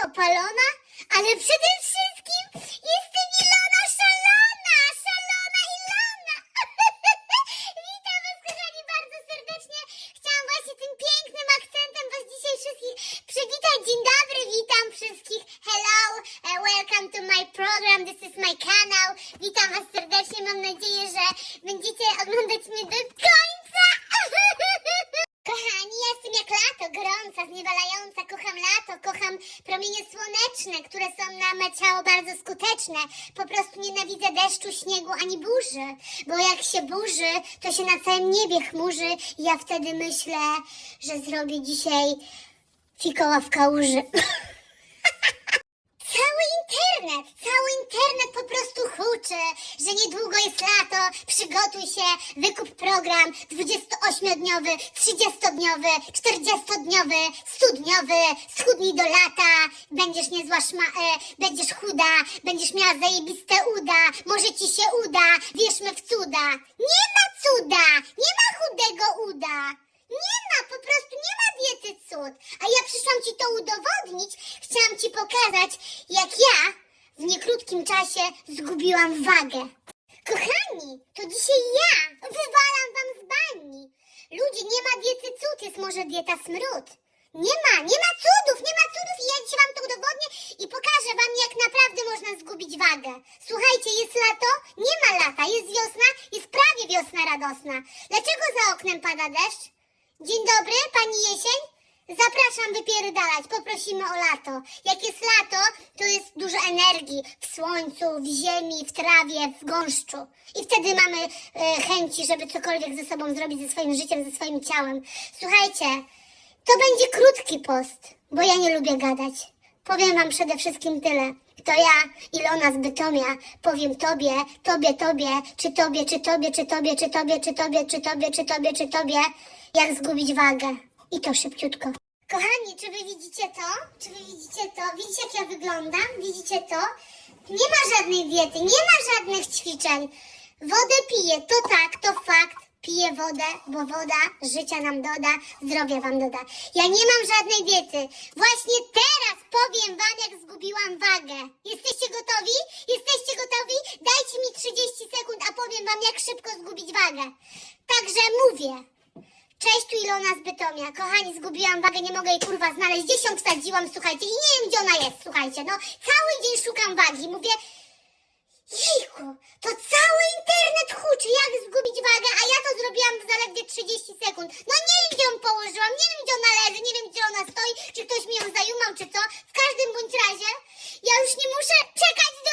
pochwalona, ale przede wszystkim jestem Ilona szalona, szalona Ilona. Witam was kochani bardzo serdecznie. Chciałam właśnie tym pięknym akcentem was dzisiaj wszystkich przywitać. Dzień dobry, witam wszystkich. Hello, uh, welcome to my program, this is my kanał. Witam was serdecznie, mam nadzieję, że będziecie oglądać mnie do końca. Kochani, ja jestem jak lato, gorąca, zniewalająca, kocham lato, kocham promienie słoneczne, które są na me ciało bardzo skuteczne. Po prostu nienawidzę deszczu, śniegu ani burzy, bo jak się burzy, to się na całym niebie chmurzy i ja wtedy myślę, że zrobię dzisiaj fikoła w kałuży. Cały internet, cały internet po prostu huczy, że niedługo jest lato, przygotuj się, wykup program 28-dniowy, 30-dniowy, 40-dniowy, 100-dniowy, schudnij do lata, będziesz niezła szma, e, będziesz chuda, będziesz miała zajebiste uda, może ci się uda, wierzmy w cuda. Nie ma cuda, nie ma chudego uda. Nie ma, po prostu nie ma diety cud. A ja przyszłam ci to udowodnić. Chciałam ci pokazać, jak ja w niekrótkim czasie zgubiłam wagę. Kochani, to dzisiaj ja wywalam wam z bani. Ludzie, nie ma diety cud, jest może dieta smród. Nie ma, nie ma cudów, nie ma cudów i ja dzisiaj wam to udowodnię i pokażę wam, jak naprawdę można zgubić wagę. Słuchajcie, jest lato? Nie ma lata, jest wiosna? Jest prawie wiosna radosna. Dlaczego za oknem pada deszcz? Dzień dobry, pani jesień. Zapraszam wypierdalać, poprosimy o lato. Jak jest lato, to energii w słońcu, w ziemi, w trawie, w gąszczu. I wtedy mamy e, chęci, żeby cokolwiek ze sobą zrobić, ze swoim życiem, ze swoim ciałem. Słuchajcie, to będzie krótki post, bo ja nie lubię gadać. Powiem wam przede wszystkim tyle. To ja, Ilona z Bytomia, powiem tobie, tobie, tobie, czy tobie, czy tobie, czy tobie, czy tobie, czy tobie, czy tobie, czy tobie, czy tobie, jak zgubić wagę. I to szybciutko. Kochani, czy wy widzicie to? Czy wy widzicie to? Widzicie jak ja wyglądam? Widzicie to? Nie ma żadnej diety, nie ma żadnych ćwiczeń. Wodę piję, to tak, to fakt. Piję wodę, bo woda życia nam doda, zdrowia wam doda. Ja nie mam żadnej diety. Właśnie teraz powiem wam, jak zgubiłam wagę. Jesteście gotowi? Jesteście gotowi? Dajcie mi 30 sekund, a powiem wam, jak szybko zgubić wagę. Także mówię. Cześć, tu Ilona z Bytomia. Kochani, zgubiłam wagę, nie mogę jej kurwa znaleźć. Gdzieś ją wsadziłam, słuchajcie, i nie wiem, gdzie ona jest, słuchajcie. No, cały dzień szukam wagi. Mówię, jejku, to cały internet huczy, jak zgubić wagę, a ja to zrobiłam w zaledwie 30 sekund. No nie wiem, gdzie ją położyłam, nie wiem, gdzie ona leży, nie wiem, gdzie ona stoi, czy ktoś mi ją zajumał, czy co. W każdym bądź razie, ja już nie muszę czekać do